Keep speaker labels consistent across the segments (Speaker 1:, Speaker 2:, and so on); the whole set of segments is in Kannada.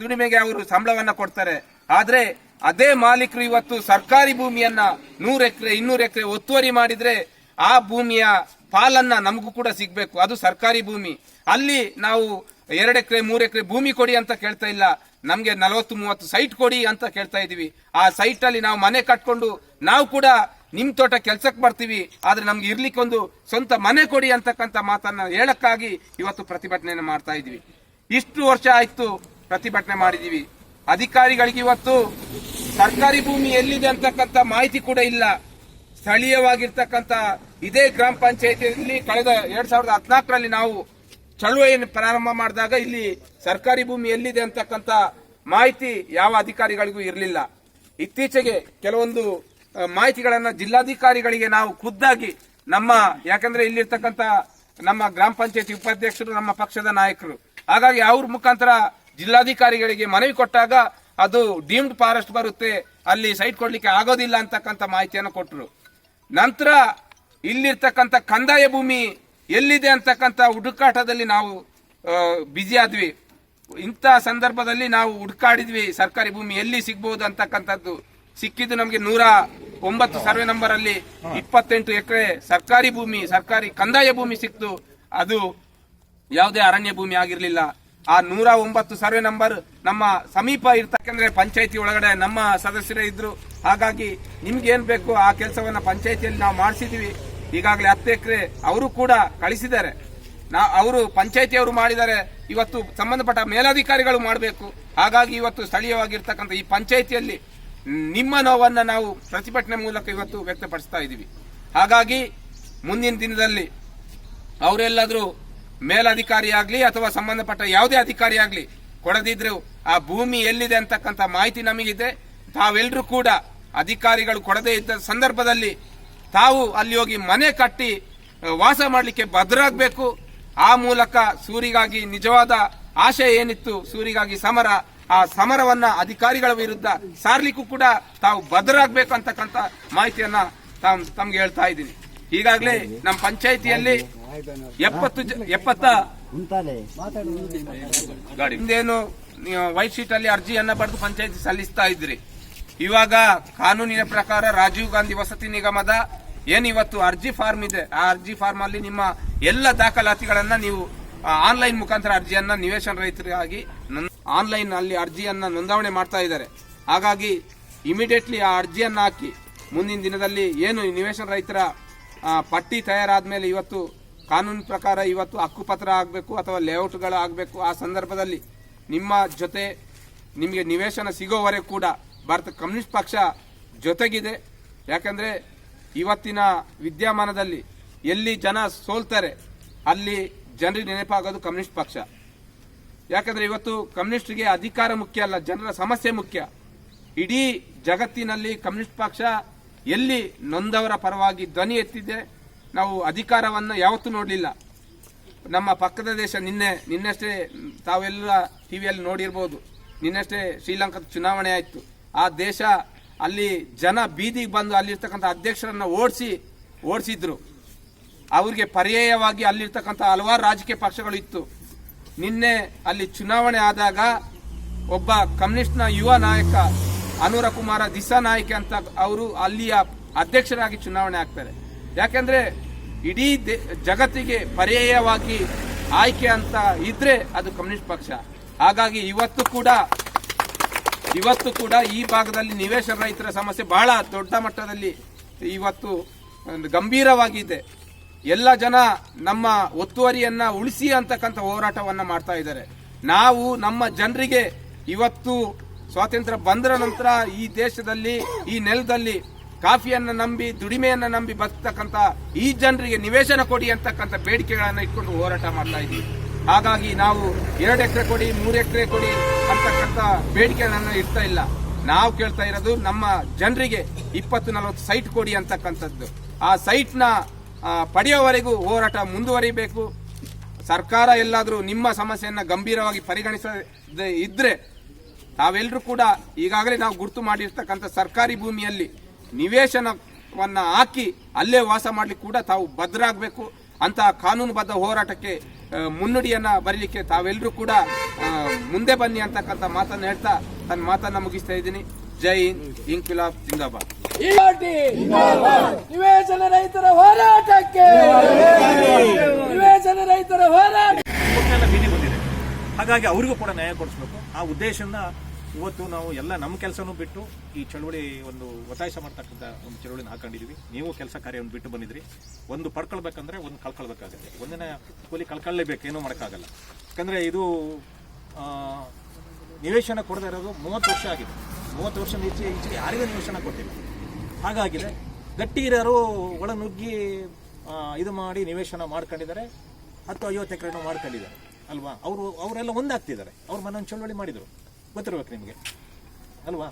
Speaker 1: ದುಡಿಮೆಗೆ ಅವರು ಸಂಬಳವನ್ನ ಕೊಡ್ತಾರೆ. ಆದ್ರೆ ಅದೇ ಮಾಲೀಕರು ಇವತ್ತು ಸರ್ಕಾರಿ ಭೂಮಿಯನ್ನ ನೂರ ಎಕರೆ, ಇನ್ನೂರು ಎಕರೆ ಒತ್ತುವರಿ ಮಾಡಿದ್ರೆ ಆ ಭೂಮಿಯ ಪಾಲನ್ನ ನಮಗೂ ಕೂಡ ಸಿಗ್ಬೇಕು. ಅದು ಸರ್ಕಾರಿ ಭೂಮಿ. ಅಲ್ಲಿ ನಾವು ಎರಡು ಎಕರೆ, ಮೂರು ಎಕರೆ ಭೂಮಿ ಕೊಡಿ ಅಂತ ಕೇಳ್ತಾ ಇಲ್ಲ. ನಮ್ಗೆ ನಲವತ್ತು, ಮೂವತ್ತು ಸೈಟ್ ಕೊಡಿ ಅಂತ ಕೇಳ್ತಾ ಇದೀವಿ ಆ ಸೈಟ್ ಅಲ್ಲಿ ನಾವು ಮನೆ ಕಟ್ಕೊಂಡು ನಾವು ಕೂಡ ನಿಮ್ ತೋಟ ಕೆಲ್ಸಕ್ಕೆ ಬರ್ತೀವಿ. ಆದ್ರೆ ನಮ್ಗೆ ಇರ್ಲಿಕ್ಕೆ ಒಂದು ಸ್ವಂತ ಮನೆ ಕೊಡಿ ಅಂತಕ್ಕಂಥ ಮಾತನ್ನ ಹೇಳಕ್ಕಾಗಿ ಇವತ್ತು ಪ್ರತಿಭಟನೆಯನ್ನು ಮಾಡ್ತಾ ಇದೀವಿ ಇಷ್ಟು ವರ್ಷ ಆಯ್ತು. ಪ್ರತಿಭಟನೆ ಮಾಡಿದೀವಿ ಅಧಿಕಾರಿಗಳಿಗೆ ಇವತ್ತು ಸರ್ಕಾರಿ ಭೂಮಿ ಎಲ್ಲಿದೆ ಅಂತಕ್ಕಂಥ ಮಾಹಿತಿ ಕೂಡ ಇಲ್ಲ. ಸ್ಥಳೀಯವಾಗಿರ್ತಕ್ಕಂಥ ಇದೇ ಗ್ರಾಮ ಪಂಚಾಯತಿಯಲ್ಲಿ ಕಳೆದ ಎರಡ್ ಸಾವಿರದ ಹದಿನಾಲ್ಕರಲ್ಲಿ ನಾವು ಚಳುವಳಿಯನ್ನು ಪ್ರಾರಂಭ ಮಾಡಿದಾಗ ಇಲ್ಲಿ ಸರ್ಕಾರಿ ಭೂಮಿ ಎಲ್ಲಿದೆ ಅಂತಕ್ಕಂಥ ಮಾಹಿತಿ ಯಾವ ಅಧಿಕಾರಿಗಳಿಗೂ ಇರಲಿಲ್ಲ. ಇತ್ತೀಚೆಗೆ ಕೆಲವೊಂದು ಮಾಹಿತಿಗಳನ್ನು ಜಿಲ್ಲಾಧಿಕಾರಿಗಳಿಗೆ ನಾವು ಖುದ್ದಾಗಿ ನಮ್ಮ, ಯಾಕಂದ್ರೆ ಇಲ್ಲಿರ್ತಕ್ಕಂಥ ನಮ್ಮ ಗ್ರಾಮ ಪಂಚಾಯತಿ ಉಪಾಧ್ಯಕ್ಷರು ನಮ್ಮ ಪಕ್ಷದ ನಾಯಕರು. ಹಾಗಾಗಿ ಅವ್ರ ಮುಖಾಂತರ ಜಿಲ್ಲಾಧಿಕಾರಿಗಳಿಗೆ ಮನವಿ ಕೊಟ್ಟಾಗ ಅದು ಡೀಮ್ಡ್ ಫಾರೆಸ್ಟ್ ಬರುತ್ತೆ, ಅಲ್ಲಿ ಸೈಟ್ ಕೊಡಲಿಕ್ಕೆ ಆಗೋದಿಲ್ಲ ಅಂತಕ್ಕಂಥ ಮಾಹಿತಿಯನ್ನು ಕೊಟ್ಟರು ನಂತರ ಇಲ್ಲಿರ್ತಕ್ಕಂಥ ಕಂದಾಯ ಭೂಮಿ ಎಲ್ಲಿದೆ ಅಂತಕ್ಕಂಥ ಹುಡುಕಾಟದಲ್ಲಿ ನಾವು ಬ್ಯುಸಿ ಆದ್ವಿ. ಇಂಥ ಸಂದರ್ಭದಲ್ಲಿ ನಾವು ಹುಡುಕಾಡಿದ್ವಿ, ಸರ್ಕಾರಿ ಭೂಮಿ ಎಲ್ಲಿ ಸಿಗ್ಬಹುದು ಅಂತಕ್ಕಂಥದ್ದು. ಸಿಕ್ಕಿದ್ದು ನಮಗೆ ನೂರ ಒಂಬತ್ತು ಸರ್ವೆ ನಂಬರ್ ಅಲ್ಲಿ ಇಪ್ಪತ್ತೆಂಟು ಎಕರೆ ಸರ್ಕಾರಿ ಭೂಮಿ, ಸರ್ಕಾರಿ ಕಂದಾಯ ಭೂಮಿ ಸಿಕ್ತು. ಅದು ಯಾವುದೇ ಅರಣ್ಯ ಭೂಮಿ ಆಗಿರ್ಲಿಲ್ಲ. ಆ ನೂರ ಒಂಬತ್ತು ಸರ್ವೆ ನಂಬರ್ ನಮ್ಮ ಸಮೀಪ ಇರ್ತಕ್ಕಂದ್ರೆ ಪಂಚಾಯತಿ ಒಳಗಡೆ ನಮ್ಮ ಸದಸ್ಯರೇ ಇದ್ರು. ಹಾಗಾಗಿ ನಿಮ್ಗೆ ಏನ್ ಬೇಕು ಆ ಕೆಲಸವನ್ನ ಪಂಚಾಯತಿಯಲ್ಲಿ ನಾವು ಮಾಡಿಸಿದೀವಿ. ಈಗಾಗಲೇ ಹತ್ತು ಎಕರೆ ಅವರು ಕೂಡ ಕಳಿಸಿದ್ದಾರೆ. ನಾ ಅವರು ಪಂಚಾಯತಿಯವರು ಮಾಡಿದ್ದಾರೆ. ಇವತ್ತು ಸಂಬಂಧಪಟ್ಟ ಮೇಲಾಧಿಕಾರಿಗಳು ಮಾಡಬೇಕು. ಹಾಗಾಗಿ ಇವತ್ತು ಸ್ಥಳೀಯವಾಗಿರ್ತಕ್ಕಂಥ ಈ ಪಂಚಾಯತಿಯಲ್ಲಿ ನಿಮ್ಮ ನೋವನ್ನು ನಾವು ಪ್ರತಿಭಟನೆ ಮೂಲಕ ಇವತ್ತು ವ್ಯಕ್ತಪಡಿಸ್ತಾ ಇದ್ದೀವಿ ಹಾಗಾಗಿ ಮುಂದಿನ ದಿನದಲ್ಲಿ ಅವರೆಲ್ಲಾದ್ರೂ ಮೇಲಧಿಕಾರಿ ಆಗ್ಲಿ ಅಥವಾ ಸಂಬಂಧಪಟ್ಟ ಯಾವುದೇ ಅಧಿಕಾರಿ ಆಗ್ಲಿ ಕೊಡದಿದ್ರು ಆ ಭೂಮಿ ಎಲ್ಲಿದೆ ಅಂತಕ್ಕಂಥ ಮಾಹಿತಿ ನಮಗಿದೆ. ತಾವೆಲ್ಲರೂ ಕೂಡ ಅಧಿಕಾರಿಗಳು ಕೊಡದೇ ಇದ್ದ ಸಂದರ್ಭದಲ್ಲಿ ತಾವು ಅಲ್ಲಿ ಹೋಗಿ ಮನೆ ಕಟ್ಟಿ ವಾಸ ಮಾಡಲಿಕ್ಕೆ ಭದ್ರಾಗಬೇಕು ಆ ಮೂಲಕ ಸೂರಿಗಾಗಿ ನಿಜವಾದ ಆಶಯ ಏನಿತ್ತು, ಸೂರಿಗಾಗಿ ಸಮರ, ಆ ಸಮರವನ್ನ ಅಧಿಕಾರಿಗಳ ವಿರುದ್ಧ ಸಾರ್ಲಿಕ್ಕೂ ಕೂಡ ತಾವು ಭದ್ರಾಗಬೇಕು ಅಂತಕ್ಕಂಥ ಮಾಹಿತಿಯನ್ನ ತಾವ್ ತಮ್ಗೆ ಹೇಳ್ತಾ ಇದ್ದೀನಿ. ಈಗಾಗಲೇ ನಮ್ಮ ಪಂಚಾಯಿತಿಯಲ್ಲಿ ಎಪ್ಪತ್ತು ಎಪ್ಪತ್ತ ಹಿಂದೇನು ವೈಟ್ ಶೀಟ್ ಅಲ್ಲಿ ಅರ್ಜಿಯನ್ನ ಬರೆದು ಪಂಚಾಯತಿ ಸಲ್ಲಿಸ್ತಾ ಇದ್ರಿ. ಇವಾಗ ಕಾನೂನಿನ ಪ್ರಕಾರ ರಾಜೀವ್ ಗಾಂಧಿ ವಸತಿ ನಿಗಮದ ಏನಿವತ್ತು ಇವತ್ತು ಅರ್ಜಿ ಫಾರ್ಮ್ ಇದೆ ಆ ಅರ್ಜಿ ಫಾರ್ಮ್ ಅಲ್ಲಿ ನಿಮ್ಮ ಎಲ್ಲ ದಾಖಲಾತಿಗಳನ್ನ ನೀವು ಆನ್ಲೈನ್ ಮುಖಾಂತರ ಅರ್ಜಿಯನ್ನ ನಿವೇಶನ ರೈತರಿಗಾಗಿ ಆನ್ಲೈನ್ ಅಲ್ಲಿ ಅರ್ಜಿಯನ್ನ ನೋಂದಾವಣೆ ಮಾಡ್ತಾ ಇದ್ದಾರೆ. ಹಾಗಾಗಿ ಇಮಿಡಿಯೇಟ್ಲಿ ಆ ಅರ್ಜಿಯನ್ನ ಹಾಕಿ ಮುಂದಿನ ದಿನದಲ್ಲಿ ಏನು ನಿವೇಶನ ರೈತರ ಪಟ್ಟಿ ತಯಾರಾದ್ಮೇಲೆ ಇವತ್ತು ಕಾನೂನು ಪ್ರಕಾರ ಇವತ್ತು ಹಕ್ಕುಪತ್ರ ಆಗಬೇಕು ಅಥವಾ ಲೇಔಟ್ಗಳು ಆಗಬೇಕು, ಆ ಸಂದರ್ಭದಲ್ಲಿ ನಿಮ್ಮ ಜೊತೆ ನಿಮಗೆ ನಿವೇಶನ ಸಿಗೋವರೆಗೂ ಕೂಡ ಭಾರತ ಕಮ್ಯುನಿಸ್ಟ್ ಪಕ್ಷ ಜೊತೆಗಿದೆ. ಯಾಕಂದರೆ ಇವತ್ತಿನ ವಿದ್ಯಮಾನದಲ್ಲಿ ಎಲ್ಲಿ ಜನ ಸೋಲ್ತಾರೆ, ಅಲ್ಲಿ ಜನರಿಗೆ ನೆನಪಾಗೋದು ಕಮ್ಯುನಿಸ್ಟ್ ಪಕ್ಷ. ಯಾಕಂದರೆ ಇವತ್ತು ಕಮ್ಯುನಿಸ್ಟ್ಗೆ ಅಧಿಕಾರ ಮುಖ್ಯ ಅಲ್ಲ, ಜನರ ಸಮಸ್ಯೆ ಮುಖ್ಯ. ಇಡೀ ಜಗತ್ತಿನಲ್ಲಿ ಕಮ್ಯುನಿಸ್ಟ್ ಪಕ್ಷ ಎಲ್ಲಿ ನೊಂದವರ ಪರವಾಗಿ ಧ್ವನಿ ಎತ್ತಿದೆ ನಾವು ಅಧಿಕಾರವನ್ನು ಯಾವತ್ತೂ ನೋಡಲಿಲ್ಲ. ನಮ್ಮ ಪಕ್ಕದ ದೇಶ ನಿನ್ನೆ, ನಿನ್ನಷ್ಟೇ ತಾವೆಲ್ಲ ಟಿವಿಯಲ್ಲಿ ನೋಡಿರ್ಬೋದು. ನಿನ್ನಷ್ಟೇ ಶ್ರೀಲಂಕಾದ ಚುನಾವಣೆ ಆಯಿತು. ಆ ದೇಶ ಅಲ್ಲಿ ಜನ ಬೀದಿಗೆ ಬಂದು ಅಲ್ಲಿರ್ತಕ್ಕಂಥ ಅಧ್ಯಕ್ಷರನ್ನು ಓಡಿಸಿ, ಓಡಿಸಿದ್ರು. ಅವರಿಗೆ ಪರ್ಯಾಯವಾಗಿ ಅಲ್ಲಿರ್ತಕ್ಕಂಥ ಹಲವಾರು ರಾಜಕೀಯ ಪಕ್ಷಗಳು ಇತ್ತು. ನಿನ್ನೆ ಅಲ್ಲಿ ಚುನಾವಣೆ ಆದಾಗ ಒಬ್ಬ ಕಮ್ಯುನಿಸ್ಟ್ನ ಯುವ ನಾಯಕ ಅನುರ ಕುಮಾರ ದಿಸಾ ನಾಯ್ಕ ಅಂತ ಅವರು ಅಲ್ಲಿಯ ಅಧ್ಯಕ್ಷರಾಗಿ ಚುನಾವಣೆ ಆಗ್ತಾರೆ. ಯಾಕಂದ್ರೆ ಇಡೀ ಜಗತ್ತಿಗೆ ಪರ್ಯಾಯವಾಗಿ ಆಯ್ಕೆ ಅಂತ ಇದ್ರೆ ಅದು ಕಮ್ಯುನಿಸ್ಟ್ ಪಕ್ಷ. ಹಾಗಾಗಿ ಇವತ್ತು ಕೂಡ ಇವತ್ತು ಕೂಡ ಈ ಭಾಗದಲ್ಲಿ ನಿವೇಶನ ರೈತರ ಸಮಸ್ಯೆ ಬಹಳ ದೊಡ್ಡ ಮಟ್ಟದಲ್ಲಿ ಇವತ್ತು ಗಂಭೀರವಾಗಿದೆ. ಎಲ್ಲ ಜನ ನಮ್ಮ ಒತ್ತುವರಿಯನ್ನ ಉಳಿಸಿ ಅಂತಕ್ಕಂಥ ಹೋರಾಟವನ್ನ ಮಾಡ್ತಾ ಇದ್ದಾರೆ. ನಾವು ನಮ್ಮ ಜನರಿಗೆ ಇವತ್ತು ಸ್ವಾತಂತ್ರ್ಯ ಬಂದರ ನಂತರ ಈ ದೇಶದಲ್ಲಿ, ಈ ನೆಲದಲ್ಲಿ ಕಾಫಿಯನ್ನ ನಂಬಿ, ದುಡಿಮೆಯನ್ನ ನಂಬಿ ಬರ್ತಕ್ಕಂಥ ಈ ಜನರಿಗೆ ನಿವೇಶನ ಕೊಡಿ ಅಂತಕ್ಕಂಥ ಬೇಡಿಕೆಗಳನ್ನು ಇಟ್ಕೊಂಡು ಹೋರಾಟ ಮಾಡ್ತಾ ಇದ್ದೀವಿ. ಹಾಗಾಗಿ ನಾವು ಎರಡು ಎಕರೆ ಕೊಡಿ, ಮೂರು ಎಕರೆ ಕೊಡಿ ಅಂತಕ್ಕಂಥ ಬೇಡಿಕೆಗಳನ್ನು ಇಡ್ತಾ ಇಲ್ಲ. ನಾವು ಕೇಳ್ತಾ ಇರೋದು ನಮ್ಮ ಜನರಿಗೆ ಇಪ್ಪತ್ತು ನಲವತ್ತು ಸೈಟ್ ಕೊಡಿ ಅಂತಕ್ಕಂಥದ್ದು. ಆ ಸೈಟ್ನ ಪಡೆಯೋವರೆಗೂ ಹೋರಾಟ ಮುಂದುವರಿಬೇಕು. ಸರ್ಕಾರ ಎಲ್ಲಾದರೂ ನಿಮ್ಮ ಸಮಸ್ಯೆಯನ್ನು ಗಂಭೀರವಾಗಿ ಪರಿಗಣಿಸದೇ ಇದ್ರೆ ತಾವೆಲ್ಲರೂ ಕೂಡ ಈಗಾಗಲೇ ನಾವು ಗುರುತು ಮಾಡಿರ್ತಕ್ಕಂಥ ಸರ್ಕಾರಿ ಭೂಮಿಯಲ್ಲಿ ನಿವೇಶನವನ್ನು ಹಾಕಿ ಅಲ್ಲೇ ವಾಸ ಮಾಡಲಿಕ್ಕೆ ಕೂಡ ತಾವು ಭದ್ರಾಗಬೇಕು ಅಂತ ಕಾನೂನುಬದ್ಧ ಹೋರಾಟಕ್ಕೆ ಮುನ್ನುಡಿಯನ್ನು ಬರೀಲಿಕ್ಕೆ ತಾವೆಲ್ಲರೂ ಕೂಡ ಮುಂದೆ ಬನ್ನಿ ಅಂತಕ್ಕಂಥ ಮಾತನ್ನು ಹೇಳ್ತಾ ತನ್ನ ಮಾತನ್ನು ಮುಗಿಸ್ತಾ ಇದ್ದೀನಿ. ಜೈ ಹಿಂದ್ ಇಂಕ್ವಿಲಾಬ್ ಜಿಂದಾಬಾದ್.
Speaker 2: ನಿವೇಶನ ರೈತರ ಹೋರಾಟಕ್ಕೆ. ನಿವೇಶನ ರೈತರ ಹೋರಾಟ.
Speaker 3: ಬಂದಿದೆ. ಹಾಗಾಗಿ ಅವರಿಗೂ ಕೂಡ ನ್ಯಾಯ ಕೊಡಿಸ್ಬೇಕು. ಆ ಉದ್ದೇಶದಿಂದ ಇವತ್ತು ನಾವು ಎಲ್ಲ ನಮ್ಮ ಕೆಲಸನೂ ಬಿಟ್ಟು ಈ ಚಳುವಳಿ ಒಂದು ಒತ್ತಾಯಿಸ ಮಾಡ್ತಕ್ಕಂಥ ಒಂದು ಚಳುವಳಿನ ಹಾಕೊಂಡಿದ್ವಿ. ನೀವು ಕೆಲಸ ಕಾರ್ಯವನ್ನು ಬಿಟ್ಟು ಬಂದಿದ್ರಿ. ಒಂದು ಪಡ್ಕೊಳ್ಬೇಕಂದ್ರೆ ಒಂದು ಕಳ್ಕೊಳ್ಬೇಕಾಗುತ್ತೆ. ಒಂದಿನ ಕೂಲಿ ಕಳ್ಕೊಳ್ಳೇಬೇಕು ಏನೂ ಮಾಡೋಕ್ಕಾಗಲ್ಲ. ಯಾಕಂದರೆ ಇದು ನಿವೇಶನ ಕೊಡದೇ ಇರೋದು ಮೂವತ್ತು ವರ್ಷ ಆಗಿದೆ. ಮೂವತ್ತು ವರ್ಷ ಹೆಚ್ಚು ಈಚೆ ಯಾರಿಗೂ ನಿವೇಶನ ಕೊಟ್ಟಿಲ್ಲ. ಹಾಗಾಗಿದೆ. ಗಟ್ಟಿ ಇರೋರು ಒಳ ನುಗ್ಗಿ ಇದು ಮಾಡಿ ನಿವೇಶನ ಮಾಡ್ಕೊಂಡಿದ್ದಾರೆ. ಹತ್ತು ಐವತ್ತು ಎಕರೆನೂ ಮಾಡ್ಕೊಂಡಿದ್ದಾರೆ. ಅಲ್ವಾ? ಅವರು, ಅವರೆಲ್ಲ ಒಂದಾಗ್ತಿದ್ದಾರೆ. ಅವ್ರು ಮನೊಂದು ಚಳುವಳಿ ಮಾಡಿದರು. ಗೊತ್ತಿರ್ಬೇಕು ನಿಮಗೆ. ಅಲ್ವಾ?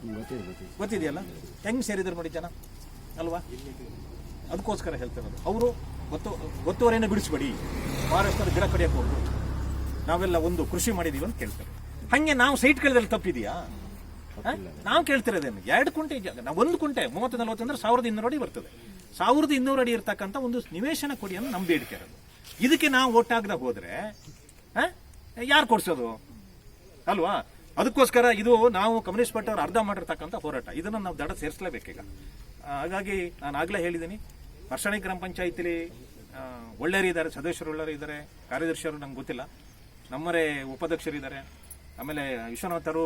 Speaker 3: ಗೊತ್ತಿದೆಯಲ್ಲ? ಹೆಂಗ್ ಸೇರಿದ್ರು ನೋಡಿ ಜನ? ಅಲ್ವಾ? ಅದಕ್ಕೋಸ್ಕರ ಹೇಳ್ತಿರೋದು ಅವರು ಗೊತ್ತು ಗೊತ್ತುವರೇನೆ ಬಿಡಿಸ್ಬೇಡಿ. ಮಹಾರಾಷ್ಟ್ರದ ಗಿಡ ಕಡಿಯಕ್ಕೆ ಹೋಗ್ಬೋದು ನಾವೆಲ್ಲ ಒಂದು ಕೃಷಿ ಮಾಡಿದೀವಿ ಅಂತ ಕೇಳ್ತಾರೆ. ಹಂಗೆ ನಾವು ಸೈಟ್ ಕೇಳಿದ್ರೆ ತಪ್ಪಿದೆಯಾ? ನಾವು ಕೇಳ್ತಿರೋದೇನು ಎರಡು ಕುಂಟೆ ನಾವು ಒಂದು ಕುಂಟೆ, ಮೂವತ್ತು, ನಲ್ವತ್ತು ಅಂದ್ರೆ ಸಾವಿರದ ಇನ್ನೂರು ಅಡಿ ಬರ್ತದೆ. ಸಾವಿರದ ಇನ್ನೂರು ಅಡಿ ಇರ್ತಕ್ಕಂಥ ಒಂದು ನಿವೇಶನ ಕೊಡಿ ಅಂತ ನಮ್ಮ ಇದಕ್ಕೆ ನಾವು ಒಟ್ಟಾಗದ ಹೋದ್ರೆ ಯಾರು ಕೊಡ್ಸೋದು? ಅಲ್ವಾ? ಅದಕ್ಕೋಸ್ಕರ ಇದು ನಾವು ಕಮ್ಯುನಿಸ್ಟ್ ಪಾರ್ಟಿ ಅವರು ಅರ್ಧ ಮಾಡಿರ್ತಕ್ಕಂಥ ಹೋರಾಟ. ಇದನ್ನು ನಾವು ದಡ ಸೇರಿಸಲೇಬೇಕೀಗ ಹಾಗಾಗಿ ನಾನು ಆಗಲೇ ಹೇಳಿದ್ದೀನಿ, ವರ್ಷಣಿ ಗ್ರಾಮ ಪಂಚಾಯತಿಲಿ ಒಳ್ಳೆಯರಿದ್ದಾರೆ ಸದಸ್ಯರು ಒಳ್ಳೆಯರು ಇದ್ದಾರೆ ಕಾರ್ಯದರ್ಶಿಯವರು ನಂಗೆ ಗೊತ್ತಿಲ್ಲ. ನಮ್ಮರೇ ಉಪಾಧ್ಯಕ್ಷರಿದ್ದಾರೆ, ಆಮೇಲೆ ವಿಶ್ವನಾಥರು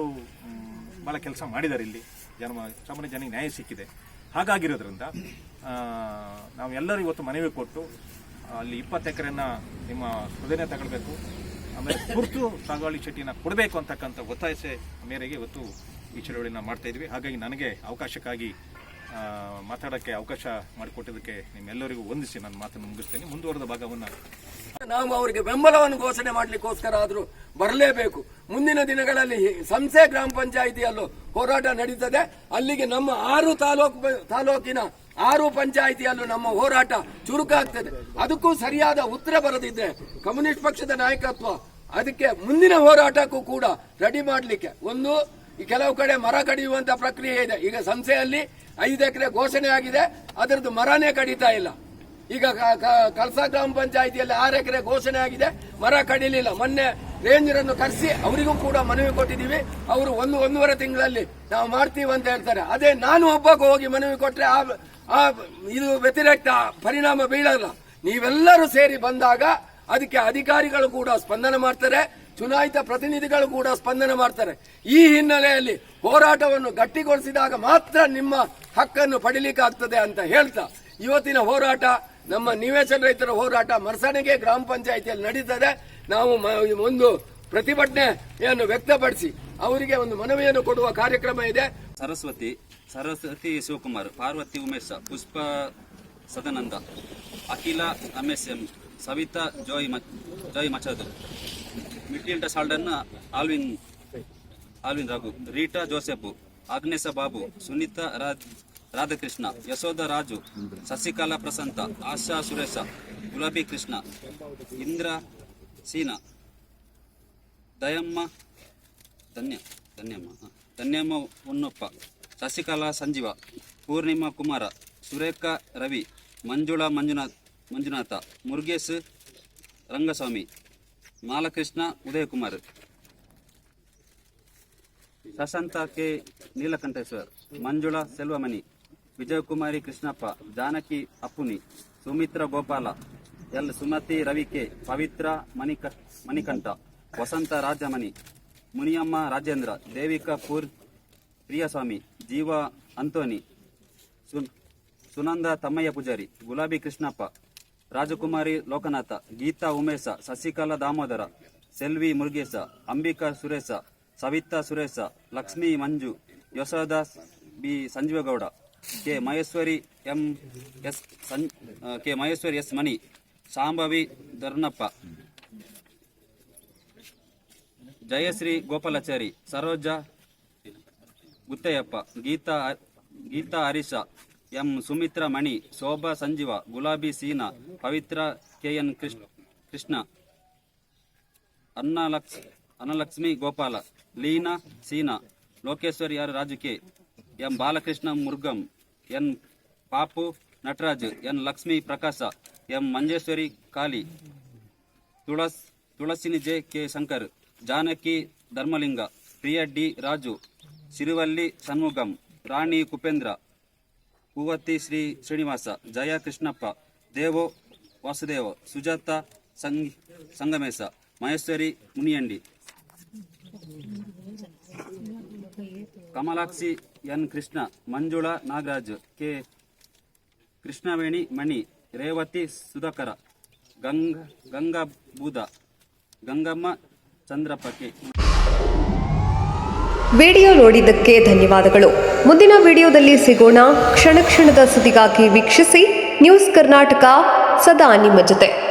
Speaker 3: ಭಾಳ ಕೆಲಸ ಮಾಡಿದ್ದಾರೆ ಇಲ್ಲಿ. ಜನ ಸಾಮಾನ್ಯ ಜನಕ್ಕೆ ನ್ಯಾಯ ಸಿಕ್ಕಿದೆ. ಹಾಗಾಗಿರೋದ್ರಿಂದ ನಾವೆಲ್ಲರೂ ಇವತ್ತು ಮನವಿ ಕೊಟ್ಟು, ಅಲ್ಲಿ ಇಪ್ಪತ್ತು ಎಕರೆನ ನಿಮ್ಮ ಹೃದಯ ತಗೊಳ್ಬೇಕು. ಆಮೇಲೆ ತುರ್ತು ಸಾಗುವಳಿ ಶೆಟ್ಟಿನ ಕೊಡಬೇಕು ಅಂತಕ್ಕಂಥ ಒತ್ತಾಯಿಸೆ ಮೇರೆಗೆ ಇವತ್ತು ಈ ಚಳವಳಿನ ಮಾಡ್ತಾ ಇದ್ವಿ. ಹಾಗಾಗಿ ನನಗೆ ಅವಕಾಶಕ್ಕಾಗಿ ಮಾತಾಡೋಕ್ಕೆ ಅವಕಾಶ ಮಾಡಿಕೊಟ್ಟಿದ್ದಕ್ಕೆ ನಿಮ್ಮೆಲ್ಲರಿಗೂ ವಂದಿಸಿ ನನ್ನ ಮಾತನ್ನು ಮುಗಿಸ್ತೀನಿ. ಮುಂದುವರೆದ ಭಾಗವನ್ನು
Speaker 2: ನಾವು ಅವರಿಗೆ ಬೆಂಬಲವನ್ನು ಘೋಷಣೆ ಮಾಡ್ಲಿಕ್ಕೋಸ್ಕರ ಆದರೂ ಬರಲೇಬೇಕು. ಮುಂದಿನ ದಿನಗಳಲ್ಲಿ ಸಂಸೆ ಗ್ರಾಮ ಪಂಚಾಯಿತಿಯಲ್ಲೂ ಹೋರಾಟ ನಡೀತದೆ. ಅಲ್ಲಿಗೆ ನಮ್ಮ ಆರು ತಾಲೂಕು ತಾಲೂಕಿನ ಆರು ಪಂಚಾಯಿತಿಯಲ್ಲೂ ನಮ್ಮ ಹೋರಾಟ ಚುರುಕಾಗ್ತದೆ. ಅದಕ್ಕೂ ಸರಿಯಾದ ಉತ್ತರ ಬರದಿದ್ರೆ ಕಮ್ಯುನಿಸ್ಟ್ ಪಕ್ಷದ ನಾಯಕತ್ವ ಅದಕ್ಕೆ ಮುಂದಿನ ಹೋರಾಟಕ್ಕೂ ಕೂಡ ರೆಡಿ ಮಾಡಲಿಕ್ಕೆ. ಒಂದು ಕೆಲವು ಕಡೆ ಮರ ಕಡಿಯುವಂತ ಪ್ರಕ್ರಿಯೆ ಇದೆ. ಈಗ ಸಂಸೆಯಲ್ಲಿ ಐದು ಎಕರೆ ಘೋಷಣೆ ಆಗಿದೆ. ಅದರದ್ದು ಮರನೇ ಕಡಿತಾ ಇಲ್ಲ. ಈಗ ಕಲ್ಸಾ ಗ್ರಾಮ ಪಂಚಾಯಿತಿಯಲ್ಲಿ ಆರು ಎಕರೆ ಘೋಷಣೆ ಆಗಿದೆ. ಮರ ಕಡಿಲಿಲ್ಲ. ಮೊನ್ನೆ ರೇಂಜರನ್ನು ಕರೆಸಿ ಅವರಿಗೂ ಕೂಡ ಮನವಿ ಕೊಟ್ಟಿದ್ದೀವಿ. ಅವರು ಒಂದು ಒಂದೂವರೆ ತಿಂಗಳಲ್ಲಿ ನಾವು ಮಾಡ್ತೀವಿ ಅಂತ ಹೇಳ್ತಾರೆ. ಅದೇ ನಾನು ಒಬ್ಬಕ್ಕೆ ಹೋಗಿ ಮನವಿ ಕೊಟ್ಟರೆ ಆ ಇದು ವ್ಯತಿರಿಕ್ತ ಪರಿಣಾಮ ಬೀಳಲ್ಲ. ನೀವೆಲ್ಲರೂ ಸೇರಿ ಬಂದಾಗ ಅದಕ್ಕೆ ಅಧಿಕಾರಿಗಳು ಕೂಡ ಸ್ಪಂದನೆ ಮಾಡ್ತಾರೆ. ಚುನಾಯಿತ ಪ್ರತಿನಿಧಿಗಳು ಕೂಡ ಸ್ಪಂದನೆ ಮಾಡ್ತಾರೆ. ಈ ಹಿನ್ನೆಲೆಯಲ್ಲಿ ಹೋರಾಟವನ್ನು ಗಟ್ಟಿಗೊಳಿಸಿದಾಗ ಮಾತ್ರ ನಿಮ್ಮ ಹಕ್ಕನ್ನು ಪಡೀಲಿಕ್ಕಾಗ್ತದೆ ಅಂತ ಹೇಳ್ತಾ. ಇವತ್ತಿನ ಹೋರಾಟ ನಮ್ಮ ನಿವೇಶನ ರೈತರ ಹೋರಾಟ ಮರಸಣಿಗೆ ಗ್ರಾಮ ಪಂಚಾಯಿತಿಯಲ್ಲಿ ನಡೀತದೆ. ನಾವು ಒಂದು ಪ್ರತಿಭಟನೆಯನ್ನು ವ್ಯಕ್ತಪಡಿಸಿ ಅವರಿಗೆ ಒಂದು ಮನವಿಯನ್ನು ಕೊಡುವ ಕಾರ್ಯಕ್ರಮ ಇದೆ.
Speaker 4: Saraswati Saraswati Shivakumar, Parvati Umesha, Pushpa Sadananda, Akhila Ramesh M Savitha, Joy Joy ಮಚದು ಮಿಟ್ಲಿಂಟ Saldanha Alvin Alvin Raghu, Rita Joseph Agnes Babu, Sunitha Raj, Radhakrishna, Yashoda Raju Shashikala Prasantha, Asha Suresha, Gulabi Krishna, Indra సీన. దయమ్మ ధన్య ధన్యమ్మ ధన్యమ్మ ఉన్నప్ప శశికళ సంజీవ పూర్ణిమ కుమార సురేఖ రవి మంజుళ మంజునాథ్ మంజునాథ మురుగేశ్ రంగస్వామి మాలకృష్ణ ఉదయ్ కుమార్ ప్రశాంత కె. నీలకంఠేశ్వర్ మంజుళ సెల్వమణి విజయకుమారి కృష్ణప్ప జానకి అప్పుని సుమిత్ర గోపాల ಎಲ್ ಸುಮತಿ ರವಿಕೆ ಪವಿತ್ರ ಮಣಿಕ, ಮಣಿಕಂಠ, ವಸಂತ ರಾಜಮಣಿ, ಮುನಿಯಮ್ಮ ರಾಜೇಂದ್ರ, ದೇವಿಕಾ ಪೂರ್, ಪ್ರಿಯಸ್ವಾಮಿ, ಜೀವ ಅಂತೋನಿ, ಸುನ್- Sunanda Thammaiah Poojari, Gulabi Krishnappa, Rajakumari Lokanatha, Geetha Umesha Shashikala Damodara, Selvi Murugesha, Ambika Suresha, Savitha Suresha, Lakshmi Manju Yashoda B Sanjeevagowda, K Maheshwari M S ಸಂ- K Maheshwari S Mani Shambhavi Dharnappa Jayashree Gopalachari Saroja Guttayyappa Geetha Geetha Harisha M Sumitra Mani Shobha Sanjeeva Gulabi Seena Pavithra K N Krishna Krishna ಅನ್ನಲಕ್ಷ Annalakshmi Gopala Leena Seena Lokeshwari R Raju K M Balakrishna Murugan Nataraju N Lakshmi Prakasha M Manjeshwari Kali తులస్ Tulasini J K Shankar Janaki Dharmalinga Priya D Raju Sirivalli Shanmugam Rani Kupendra Puvvathi Sri Srinivasa Jaya Krishnappa దేవో వాసుదేవ సుజాత సంగి సంగమేశ మహేశ్వరి మునియండి. కమలాక్షి ఎన్ కృష్ణ మంజుళ నాగరాజ్ కె ಕೃಷ್ಣವೇಣಿ, ಮಣಿ, ರೇವತಿ, ಸುಧಾಕರ, ಗಂಗ, ಗಂಗಾಬೂದ, ಗಂಗಮ್ಮ ಚಂದ್ರಪ್ಪ ಕೆ
Speaker 5: ವಿಡಿಯೋ ನೋಡಿದ್ದಕ್ಕೆ ಧನ್ಯವಾದಗಳು. ಮುಂದಿನ ವಿಡಿಯೋದಲ್ಲಿ ಸಿಗೋಣ. ಕ್ಷಣ ಕ್ಷಣದ ಸುದ್ದಿಗಾಗಿ ವೀಕ್ಷಿಸಿ. ನ್ಯೂಸ್ ಕರ್ನಾಟಕ, ಸದಾ ನಿಮ್ಮ ಜೊತೆ.